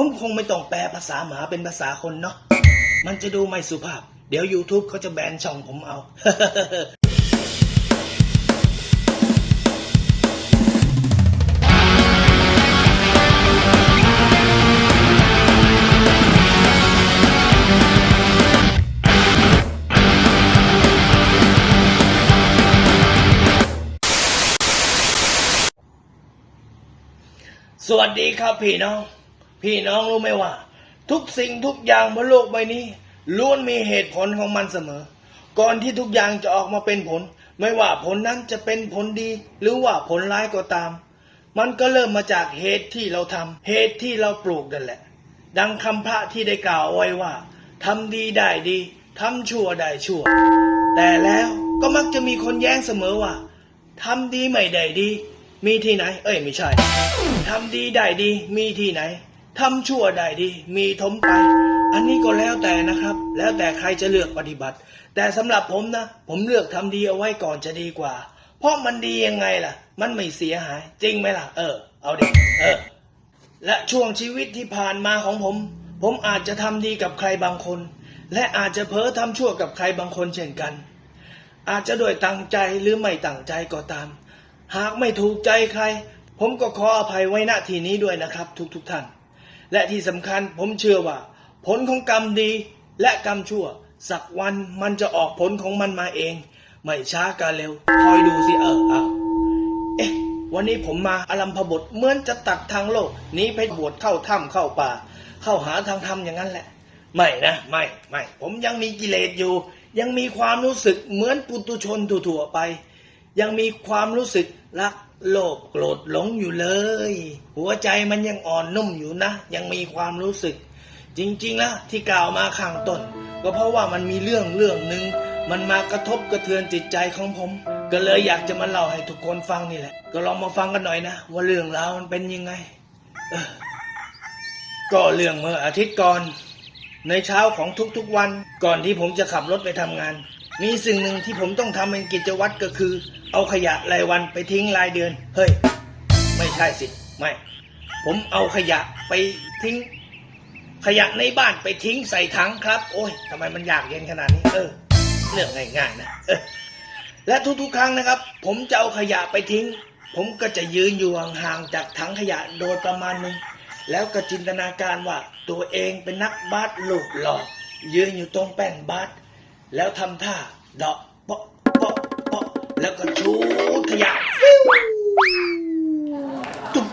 ผมคงไม่ต้องแปลภาษาหมาเป็นภาษาคนเนาะมันจะดูไม่สุภาพ เดี๋ยว YouTube เขาจะแบนช่องผมเอา สวัสดีครับพี่น้อง พี่น้องรู้ไหมว่า ทุกสิ่งทุกอย่างบนโลกใบนี้ล้วนมีเหตุผลของมันเสมอ ก่อนที่ทุกอย่างจะออกมาเป็นผล ไม่ว่าผลนั้นจะเป็นผลดี หรือว่าผลร้ายก็ตาม มันก็เริ่มมาจากเหตุที่เราทำเหตุที่เราปลูกนั่นแหละ ดังคำพระที่ได้กล่าวอาไว้ว่าทำดีได้ดีทำชั่วได้ชั่ว แต่แล้วก็มักจะมีคนแย้งเสมอว่าทำดีไม่ได้ดี มีที่ไหน เอ้ยไม่ใช่ทำดีได้ดีมีที่ไหน ทำชั่วได้ดี มีทมไป อันนี้ก็แล้วแต่นะครับ แล้วแต่ใครจะเลือกปฏิบัติ แต่สำหรับผมนะ ผมเลือกทำดีเอาไว้ก่อนจะดีกว่า เพราะมันดียังไงล่ะ มันไม่เสียหาย จริงไหมล่ะ เออ เอาดิเออ และช่วงชีวิตที่ผ่านมาของผม ผมอาจจะทำดีกับใครบางคน และอาจจะเพ้อทำชั่วกับใครบางคนเช่นกัน อาจจะด้วยตั้งใจหรือไม่ตั้งใจก็ตาม หากไม่ถูกใจใคร ผมก็ขออภัยไว้ณที่นี้ด้วยนะครับ ทุกๆทท่าน และที่สำคัญผมเชื่อว่า ผลของกรรมดีและกรรมชั่ว สักวันมันจะออกผลของมันมาเอง ไม่ช้าก็เร็ว คอยดูสิเออเอาเอ๊ะ วันนี้ผมมาอารัมพบทเหมือนจะตัดทางโลกหนี้ไปบวชเข้าถ้ำเข้าป่า เข้าหาทางธรรมอย่างนั้นแหละ ไม่นะ ไม่ไม่ ผมยังมีกิเลสอยู่ ยังมีความรู้สึกเหมือนปุตุชนทั่วๆไป ยังมีความรู้สึกรักโลภโกรธหลงอยู่เลย หัวใจมันยังอ่อนนุ่มอยู่นะ ยังมีความรู้สึก จริงๆนะที่กล่าวมาข้างต้น ก็เพราะว่ามันมีเรื่องเรื่องหนึ่งมันมากระทบกระเทือนจิตใจของผม ก็เลยอยากจะมาเล่าให้ทุกคนฟังนี่แหละ ก็ลองมาฟังกันหน่อยนะ ว่าเรื่องราวมันเป็นยังไงเออก็เรื่องเมื่ออาทิตย์ก่อน ในเช้าของทุกๆวัน ก่อนที่ผมจะขับรถไปทำงาน มีสิ่งหนึ่งที่ผมต้องทำเป็นกิจวัตรก็คือ เอาขยะรายวันไปทิ้งรายเดือน เฮ้ย ไม่ใช่สิ ไม่ ผมเอาขยะไปทิ้ง ขยะในบ้านไปทิ้งใส่ถังครับ โอ้ยทำไมมันยากเย็นขนาดนี้ เออ เรื่องง่ายๆนะเออและทุกๆ ครั้งนะครับ ผมจะเอาขยะไปทิ้ง ผมก็จะยืนอยู่ห่างๆจากถังขยะโดยประมาณหนึ่งแล้วก็จินตนาการว่าตัวเองเป็นนักบาสลูกหล่อยืนอยู่ตรงแป้นบาส แล้วทำท่าเดาะเปาะเปาะเปาะแล้วก็ชูขยะฟิวตุ๊บ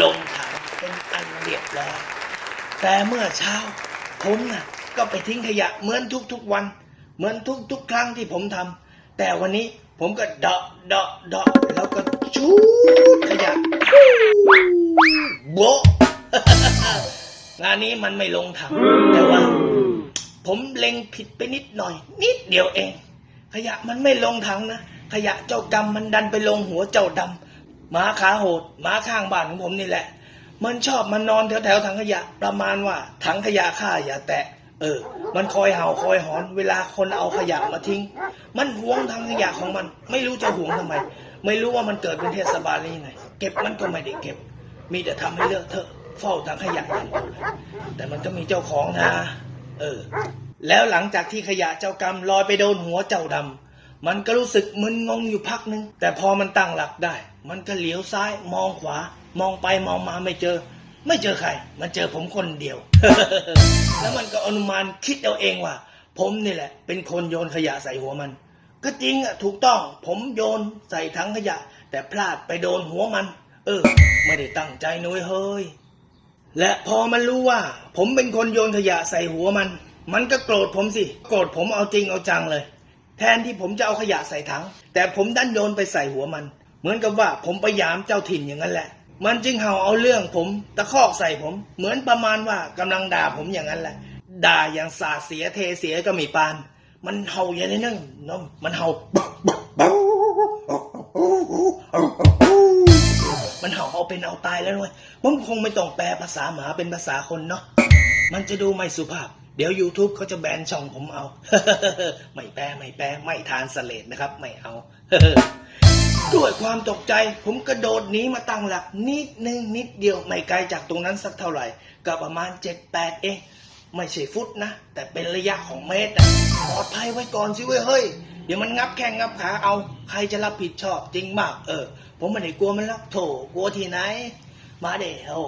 ลงถังเป็นอันเรียบร้อยแต่เมื่อเช้า ผมน่ะ ก็ไปทิ้งขยะเหมือนทุกๆวัน เหมือนทุกๆครั้งที่ผมทำแต่วันนี้ผมก็เดาะเดาะเดาะแล้วก็ชูขยะโบะงานนี้มันไม่ลงถังแต่ว่า ผมเล็งผิดไปนิดหน่อย นิดเดียวเอง ขยะมันไม่ลงถังนะ ขยะเจ้ากรรมมันดันไปลงหัวเจ้าดำหมาขาโหดหมาข้างบ้านของผมนี่แหละ มันชอบมานนอนแถวแถวๆถังขยะ ประมาณว่าถังขยะข้าอย่าแตะ เออ มันคอยเห่าคอยหอน เวลาคนเอาขยะมาทิ้ง มันหวงถังขยะของมัน ไม่รู้จะหวงทำไม ไม่รู้ว่ามันเกิดเป็นเทศบาลหรือยังไงเก็บมันก็ไม่ได้เก็บ มีแต่ทำให้เลอะเทอะเฝ้าถังขยะอย่างเดียวเลยแต่มันก็มีเจ้าของนะ เออ แล้วหลังจากที่ขยะเจ้ากรรมลอยไปโดนหัวเจ้าดำมันก็รู้สึกมึนงงอยู่พักหนึ่งแต่พอมันตั้งหลักได้ มันก็เหลียวซ้ายมองขวา มองไปมองมาไม่เจอ ไม่เจอใคร มันเจอผมคนเดียว แล้วมันก็อนุมานคิดเอาเองว่า ผมนี่แหละ เป็นคนโยนขยะใส่หัวมัน ก็จริงอะถูกต้องผมโยนใส่ถังขยะ แต่พลาดไปโดนหัวมัน เออ ไม่ได้ตั้งใจนุ้ยเฮ้ย และพอมันรู้ว่า ผมเป็นคนโยนขยะใส่หัวมัน มันก็โกรธผมสิ โกรธผมเอาจริงเอาจังเลย แทนที่ผมจะเอาขยะใส่ถัง แต่ผมดันโยนไปใส่หัวมัน เหมือนกับว่าผมไปยามเจ้าถิ่นอย่างนั้นแหละ มันจึงเห่าเอาเรื่องผมตะคอกใส่ผม เหมือนประมาณว่ากำลังด่าผมอย่างนั้นแหละ ด่าอย่างสาเสียเทเสียก็มีปาน มันเห่าอย่างนี้นึงน้องมันเห่า มันเห่าเอาเป็นเอาตายแล้วด้วยผมคงไม่ต้องแปลภาษาหมาเป็นภาษาคนเนาะมันจะดูไม่สุภาพ เดี๋ยว YouTube เขาจะแบนช่องผมเอา ไม่แปลไม่แปลไม่ทานสเลดนะครับ ไม่เอาด้วยความตกใจ ผมกระโดดหนีมาตั้งหลัก นิดนึงนิดเดียวไม่ไกลจากตรงนั้นสักเท่าไหร่ก็ประมาณ 7-8 เอง ไม่ใช่ฟุตนะ แต่เป็นระยะของเมตรปลอดภัยไว้ก่อนสิเว้ยเฮ้ย ดี๋ยวมันงับแข้งงับขาเอาใครจะรับผิดชอบจริงมาก เออ ผมไม่ได้กลัวมันหรอกโถกลัวที่ไหน มาเด้โอ้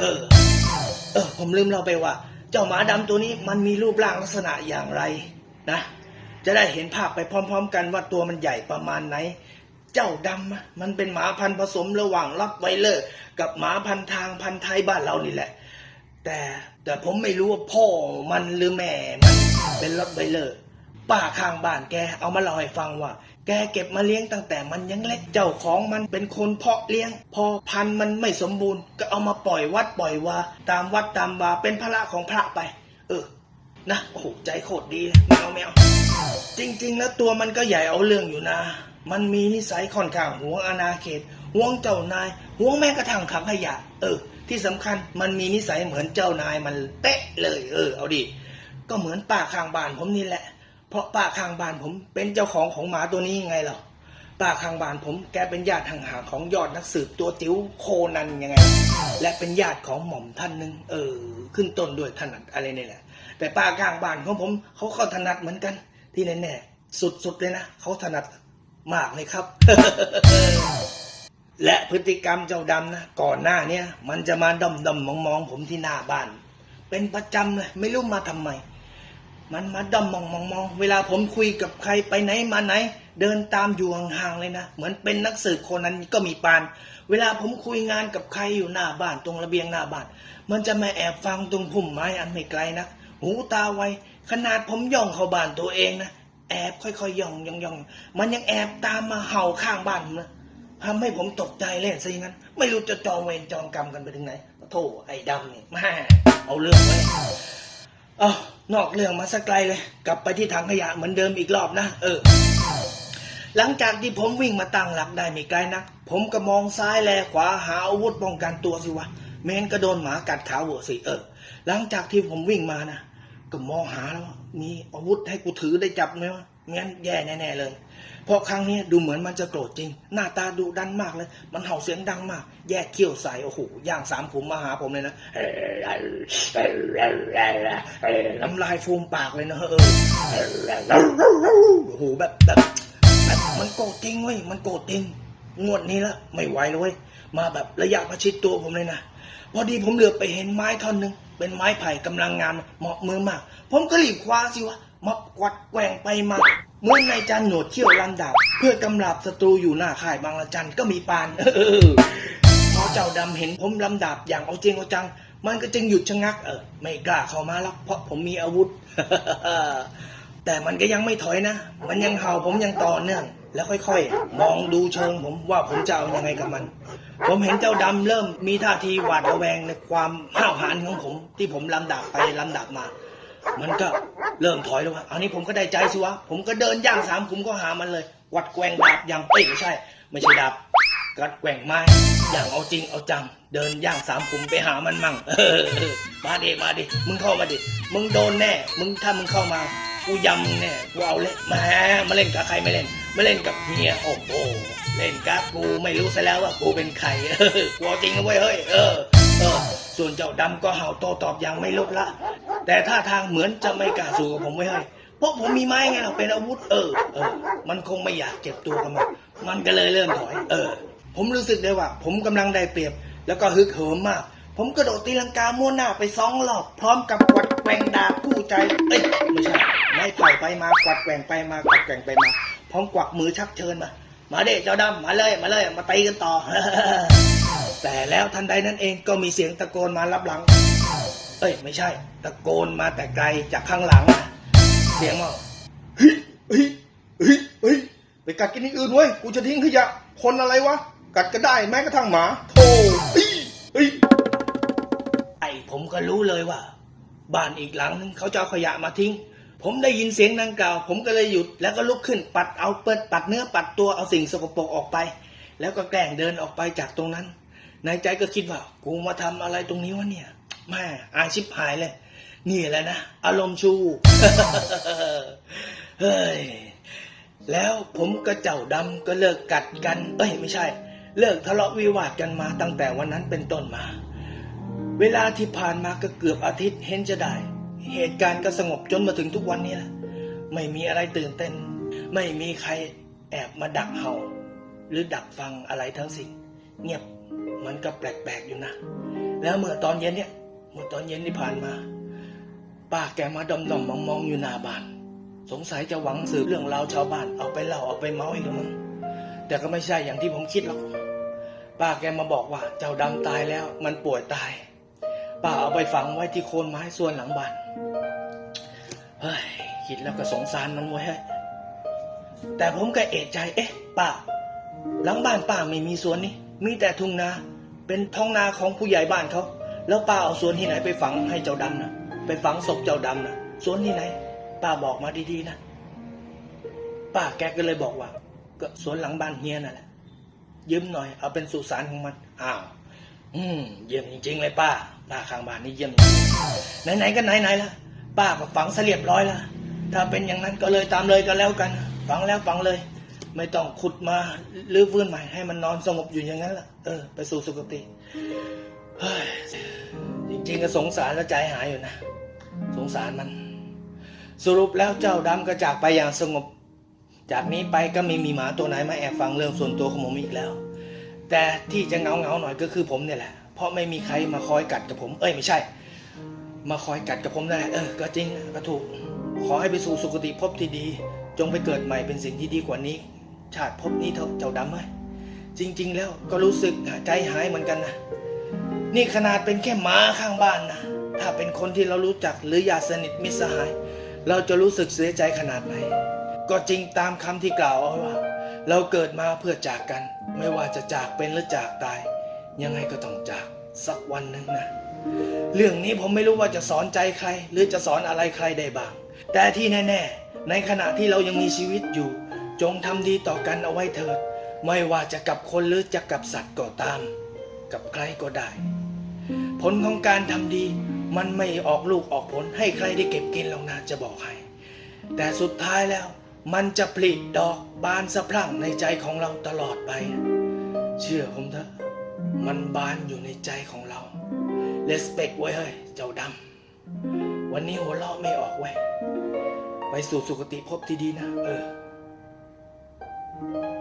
เออ เออ ผมลืมเราไปว่า เจ้าหมาดำตัวนี้มันมีรูปร่างลักษณะอย่างไรนะจะได้เห็นภาพไปพร้อม ๆ กันว่าตัวมันใหญ่ประมาณไหน เจ้าดำมันเป็นหมาพันธุ์ผสมระหว่างรับไวเลอร์ กับหมาพันธุ์ทางพันธุ์ไทยบ้านเรานี่แหละ แต่แต่ผมไม่รู้ว่าพ่อมันหรือแม่มันเป็นรถไวเลอร์ ป้าข้างบ้านแกเอามาเล่าให้ฟังว่า แกเก็บมาเลี้ยงตั้งแต่มันยังเล็กเจ้าของมันเป็นคนเพาะเลี้ยง พอพันธุ์มันไม่สมบูรณ์ ก็เอามาปล่อยวัดปล่อยวาตามวัดตามวาเป็นพระของพระไป เออ นะโอ้โหใจโคตรดีเลยแมวแมวจริงๆแล้วตัวมันก็ใหญ่เอาเรื่องอยู่นะ มันมีนิสัยค่อนข้างห่วงอาณาเขตห่วงเจ้านายห่วงแม้กระทั่งขังขยะ เออ ที่สำคัญมันมีนิสัยเหมือนเจ้านายมันเป๊ะเลย เออ เอาดิก็เหมือนป้าข้างบ้านผมนี่แหละ เพราะป้าข้างบ้านผมเป็นเจ้าของของหมาตัวนี้ยังไงหรอป้าข้างบ้านผมแกเป็นญาติห่างๆของยอดนักสืบตัวจิ๋วโคนันยังไง และเป็นญาติของหม่อมท่านหนึ่งเออ ขึ้นต้นด้วยถนัดอะไรนี่แหละ แต่ป้าข้างบ้านของผมเขาก็ถนัดเหมือนกัน ที่แน่ๆสุดๆเลยนะเขาถนัดมากเลยครับ และพฤติกรรมเจ้าดำนะก่อนหน้าเนี้ยมันจะมาดอมดอมองมองๆผมที่หน้าบ้าน เป็นประจำเลยไม่รู้มาทำไม มันมาดอมมองมองมอง เวลาผมคุยกับใครไปไหนมาไหน เดินตามอยู่ห่างๆเลยนะ เหมือนเป็นนักสืบคนนั้นก็มีปาน เวลาผมคุยงานกับใครอยู่หน้าบ้านตรงระเบียงหน้าบ้าน มันจะมาแอบฟังตรงพุ่มไม้อันไม่ไกลนะหูตาไวขนาดผมย่องเข้าบ้านตัวเองนะแอบค่อยๆย่องย่องย่องมันยังแอบตามมาเห่าข้างบ้านนะทำให้ผมตกใจเล่นซะอย่างนั้น ไม่รู้จะจองเวรจองกรรมกันไปถึงไหนโธ่ไอ้ดำนี่ม่เอาเรื่องไว้ เอ้านอกเรื่องมาสักไกลเลย กลับไปที่ถังขยะเหมือนเดิมอีกรอบนะ เออ หลังจากที่ผมวิ่งมาตั้งหลักได้ไม่ไกลนัก ผมก็มองซ้ายแลขวาหาอาวุธป้องกันตัวสิวะเมนก็โดนหมากัดขาหัวสิเออ หลังจากที่ผมวิ่งมานะก็มองหาแล้วมีอาวุธให้กูถือได้จับไหมวะ งั้นแย่แน่ๆเลยพราะครั้งนี้ดูเหมือนมันจะโกรธจริง หน้าตาดุดันมากเลย มันเห่าเสียงดังมาก แยกเขี้ยวใส่โอ้โหย่างสามขุมมาหาผมเลยนะน้ำลายฟูมปากเลยนะเออโอ้โหแบบแบบแบบมันโกรธจริงเว้ยมันโกรธจริงงวดนี้ละไม่ไหวแล้วเว้ยมาแบบระยะประชิดตัวผมเลยนะพอดีผมเหลือไปเห็นไม้ท่อนหนึ่งเป็นไม้ไผ่กำลังงามเหมาะมือมาก ผมก็รีบคว้าสิวะ มากวัดแกว่งไปมาเหมื่อนนายจันหนวดเขี้ยวลำดาบเพื่อกำราบศัตรูอยู่หน้าค่ายบางละจันก็มีปานเออพอเจ้าดำเห็นผมลำดาบอย่างเอาจริงเอาจัง มันก็จึงหยุดชะงักเออไม่กล้าเข้ามาหรอกเพราะผมมีอาวุธ แต่มันก็ยังไม่ถอยนะ มันยังเห่าผมยังต่อเนื่องแล้วค่อยๆ มองดูเชิงผมว่าผมจะเอายังไงกับมัน ผมเห็นเจ้าดำเริ่มมีท่าทีหวาดระแวงในความห้าวหาญของผม ที่ผมลำดับไปลำดับมา มันก็เริ่มถอยแล้ววะอันนี้ผมก็ได้ใจสิวะ ผมก็เดินย่างสามขุมก็หามันเลย วัดแกว่งดาบอย่างเอ้ยไม่ใช่ ไม่ใช่ดาบกัดแกว่งไม้อย่างเอาจริงเอาจัง เดินย่างสามขุมไปหามันมั่งเออมาดิมาดิมึงเข้ามาดิมึงโดนแน่ มึงถ้ามึงเข้ามากูยำมึงแน่กูเอาเละมามาเล่นกับใครไม่เล่นมาเล่นกับเฮียโอ้โหเล่นกับกูไม่รู้ซะแล้วว่ากูเป็นใครเออกูจริงนะเว้ยเฮ้ยเออ เออส่วนเจ้าดำก็เห่าโตตอบอย่างไม่ลดละ แต่ท่าทางเหมือนจะไม่กล้าสู้กับผมไว้ให้เพราะผมมีไม้ไงเราเป็นอาวุธเออเออ มันคงไม่อยากเจ็บตัวกับมันมันก็เลยเริ่มถอย เออ ผมรู้สึกได้ว่า ผมกำลังได้เปรียบ แล้วก็ฮึกเหิมมาก ผมกระโดดตีลังกาม้วนหน้าไปสองรอบ พร้อมกับกวัดแกว่งดาบคู่ใจ เอ้ยไม่ใช่ไม้ไผ่ไปมากวัดแกว่งไปมากวัดแกว่งไปมา พร้อมกวักมือชักเชิญมา มาเด็เจ้าดำมาเลยมาเลยมาตีกันต่อ แต่แล้วทันใดนั้นเองก็มีเสียงตะโกนมารับหลัง เอ้ยไม่ใช่ ตะโกนมาแต่ไกลจากข้างหลัง เสียงว่าเฮ้ยเฮ้ยเฮ้ยเฮ้ยไปกัดกินที่อื่นเว้ยกูจะทิ้งขยะคนอะไรวะ กัดก็ได้แม้กระทั่งหมาโธ่เฮ้ยเฮ้ยไอผมก็รู้เลยว่า บ้านอีกหลังนึงเขาจะเอาขยะมาทิ้ง ผมได้ยินเสียงดังกล่าว ผมก็เลยหยุดแล้วก็ลุกขึ้นปัดเอาเปิดปัดเนื้อปัดตัวเอาสิ่งสกปรกออกไป แล้วก็แกล้งเดินออกไปจากตรงนั้น ในใจก็คิดว่า กูมาทำอะไรตรงนี้วะเนี่ยแม่อายชิบหายเลย นี่แหละนะ อารมณ์ชู เฮ้ย แล้วผมกับเจ้าดำก็เลิกกัดกัน เอ้ยไม่ใช่ เลิกทะเลาะวิวาทกันมาตั้งแต่วันนั้นเป็นต้นมา เวลาที่ผ่านมาก็เกือบอาทิตย์เห็นจะได้ เหตุการณ์ก็สงบจนมาถึงทุกวันนี้แหละไม่มีอะไรตื่นเต้น ไม่มีใครแอบมาดักเห่า หรือดักฟังอะไรทั้งสิ้นเงียบ มันก็แปลกๆอยู่นะ แล้วเมื่อตอนเย็นเนี่ย เมื่อตอนเย็นที่ผ่านมา ป้าแกมาดมๆมองๆอยู่หน้าบ้าน สงสัยจะหวังสืบเรื่องราวชาวบ้าน เอาไปเล่าเอาไปเมาอีกแล้วมั้งแต่ก็ไม่ใช่อย่างที่ผมคิดหรอก ป้าแกมาบอกว่าเจ้าดำตายแล้ว มันป่วยตาย ป้าเอาไปฝังไว้ที่โคนไม้ส่วนหลังบ้าน เฮ้ยคิดแล้วก็สงสารมันไว้แต่ผมก็เอะใจ เอ๊ะป้าหลังบ้านป้าไม่มีสวนนี่ มีแต่ทุ่งนา เป็นท้องนาของผู้ใหญ่บ้านเขาแล้วป้าเอาสวนที่ไหนไปฝังให้เจ้าดำนะไปฝังศพเจ้าดำนะสวนที่ไหน ป้าบอกมาดีๆนะป้าแกก็เลยบอกว่า ก็สวนหลังบ้านเฮียนั่นแหละยืมหน่อยเอาเป็นสุสานของมันอ้าวอืมเยี่ยมจริงๆเลยป้าป้าข้างบ้านนี่เยี่ยมไหนๆก็ไหนๆละป้าก็ฝังเสียบร้อยละถ้าเป็นอย่างนั้นก็เลยตามเลยก็แล้วกัน ฝังแล้วฝังเลย ไม่ต้องขุดมาหรือฟื้นใหม่ให้มันนอนสงบอยู่อย่างนั้นล่ะ เออ ไปสู่สุคติเฮ้ยจริงๆก็สงสารและใจหายอยู่นะ สงสารมัน สรุปแล้วเจ้าดำก็จากไปอย่างสงบ จากนี้ไปก็ไม่มีหมาตัวไหนมาแอบฟังเรื่องส่วนตัวของผมอีกแล้ว แต่ที่จะเงาเงาหน่อยก็คือผมเนี่ยแหละ เพราะไม่มีใครมาคอยกัดกับผม เอ้ยไม่ใช่ มาคอยกัดกับผมนั่นแหละเออ ก็จริงก็ถูก ขอให้ไปสู่สุคติภพที่ดี จงไปเกิดใหม่เป็นสิ่งที่ดีกว่านี้ ชาติภพนี้เท่าเจ้าดำเอ้ยจริง ๆ แล้วก็รู้สึกใจหายเหมือนกันนะนี่ขนาดเป็นแค่หมาข้างบ้านนะถ้าเป็นคนที่เรารู้จักหรือญาติสนิทมิตรสหาย เราจะรู้สึกเสียใจขนาดไหน ก็จริงตามคำที่กล่าวเอาไว้ว่า เราเกิดมาเพื่อจากกัน ไม่ว่าจะจากเป็นหรือจากตาย ยังไงก็ต้องจากสักวันหนึ่งนะเรื่องนี้ผมไม่รู้ว่าจะสอนใจใคร หรือจะสอนอะไรใครได้บ้าง แต่ที่แน่ ๆ ในขณะที่เรายังมีชีวิตอยู่ จงทำดีต่อกันเอาไว้เถิด ไม่ว่าจะกับคนหรือจะกับสัตว์ก็ตาม กับใครก็ได้ ผลของการทำดีมันไม่ออกลูกออกผลให้ใครได้เก็บกินหรอกนะจะบอกให้ แต่สุดท้ายแล้วมันจะผลิดอกบานสะพรั่งในใจของเราตลอดไป เชื่อผมเถอะ มันบานอยู่ในใจของเราเลสเปกไว้เฮ้ย เจ้าดำ วันนี้หัวเราะไม่ออกเว้ ไปสู่สุคติภพที่ดีนะ เออ Thank you.